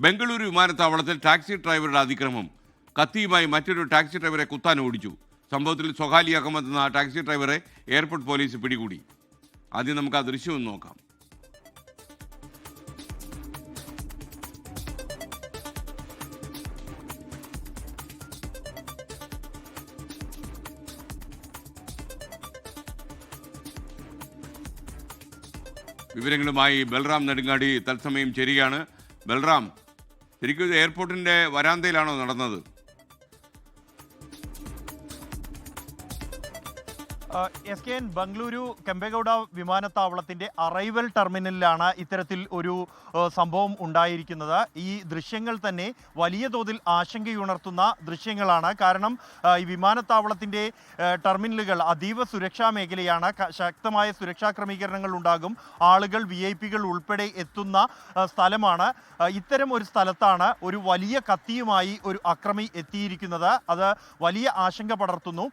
ബംഗളൂരു വിമാനത്താവളത്തിൽ ടാക്സി ഡ്രൈവറുടെ അതിക്രമം. കത്തിയുമായി മറ്റൊരു ടാക്സി ഡ്രൈവറെ കുത്താൻ ഓടിച്ചു. സംഭവത്തിൽ സ്വകാലി അഹമ്മദ് എന്ന ടാക്സി ഡ്രൈവറെ എയർപോർട്ട് പോലീസ് പിടികൂടി. ആദ്യം നമുക്ക് ആ ദൃശ്യം നോക്കാം. വിവരങ്ങളുമായി ബൽറാം നെടുങ്ങാടി തത്സമയം ചേരുകയാണ്. ബൽറാം ശരിക്കും എയർപോർട്ടിന്റെ വരാന്തയിലാണോ നടന്നത്? S K N Bengaluru Kempegowda വിമാനത്താവളത്തിന്റെ അറൈവൽ ടെർമിനലിലാണ് ഇത്തരത്തിൽ ഒരു സംഭവം ഉണ്ടായിരിക്കുന്നത്. ഈ ദൃശ്യങ്ങൾ തന്നെ വലിയ തോതിൽ ആശങ്കയുണർത്തുന്ന ദൃശ്യങ്ങളാണ്. കാരണം ഈ വിമാനത്താവളത്തിന്റെ ടെർമിനലുകൾ അതീവ സുരക്ഷാ മേഖലയാണ്. ശക്തമായ സുരക്ഷാ ക്രമീകരണങ്ങൾ ഉണ്ടാകും. ആളുകൾ വി ഐ പികൾ ഉൾപ്പെടെ എത്തുന്ന സ്ഥലമാണ്. ഇത്തരം ഒരു സ്ഥലത്താണ് ഒരു വലിയ കത്തിയുമായി ഒരു അക്രമി എത്തിയിരിക്കുന്നത്. അത് വലിയ ആശങ്ക പടർത്തുന്നു.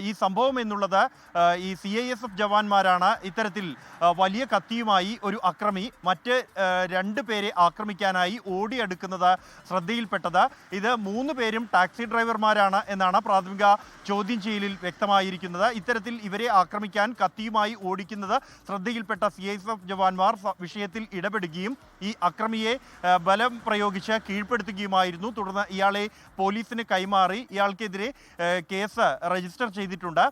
ഈ സംഭവം എന്നുള്ളത് ഈ സി ഐ എസ് എഫ് ജവാന്മാരാണ് ഇത്തരത്തിൽ വലിയ കത്തിയുമായി ഒരു അക്രമി മറ്റ് രണ്ട് പേരെ ആക്രമിക്കാനായി ഓടിയെടുക്കുന്നത് ശ്രദ്ധയിൽപ്പെട്ടത്. ഇത് മൂന്ന് പേരും ടാക്സി ഡ്രൈവർമാരാണ് എന്നാണ് പ്രാഥമിക ചോദ്യം ചെയ്യലിൽ വ്യക്തമായിരിക്കുന്നത്. ഇത്തരത്തിൽ ഇവരെ ആക്രമിക്കാൻ കത്തിയുമായി ഓടിക്കുന്നത് ശ്രദ്ധയിൽപ്പെട്ട സി എസ് എഫ് ജവാന്മാർ വിഷയത്തിൽ ഇടപെടുകയും ഈ അക്രമിയെ ബലം പ്രയോഗിച്ച് കീഴ്പ്പെടുത്തുകയുമായിരുന്നു. തുടർന്ന് ഇയാളെ പോലീസിന് കൈമാറി. ഇയാൾക്കെതിരെ കേസ് രജിസ്റ്റർ ചെയ്തിട്ടുണ്ട്.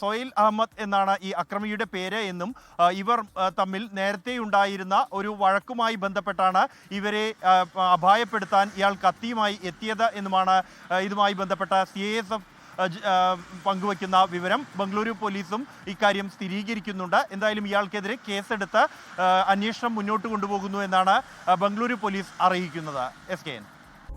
സൊഹൈൽ അഹമ്മദ് എന്നാണ് ഈ അക്രമിയുടെ പേര് എന്നും ഇവർ തമ്മിൽ നേരത്തെ ഉണ്ടായിരുന്ന ഒരു വഴക്കുമായി ബന്ധപ്പെട്ടാണ് ഇവരെ അപായപ്പെടുത്താൻ ഇയാൾ കത്തിയുമായി എത്തിയത് എന്നുമാണ് ഇതുമായി ബന്ധപ്പെട്ട സി എസ് എഫ് പങ്കുവയ്ക്കുന്ന വിവരം. ബംഗളൂരു പോലീസും ഇക്കാര്യം സ്ഥിരീകരിക്കുന്നുണ്ട്. എന്തായാലും ഇയാൾക്കെതിരെ കേസെടുത്ത് അന്വേഷണം മുന്നോട്ട് കൊണ്ടുപോകുന്നു എന്നാണ് ബംഗളൂരു പോലീസ് അറിയിക്കുന്നത്. S K N.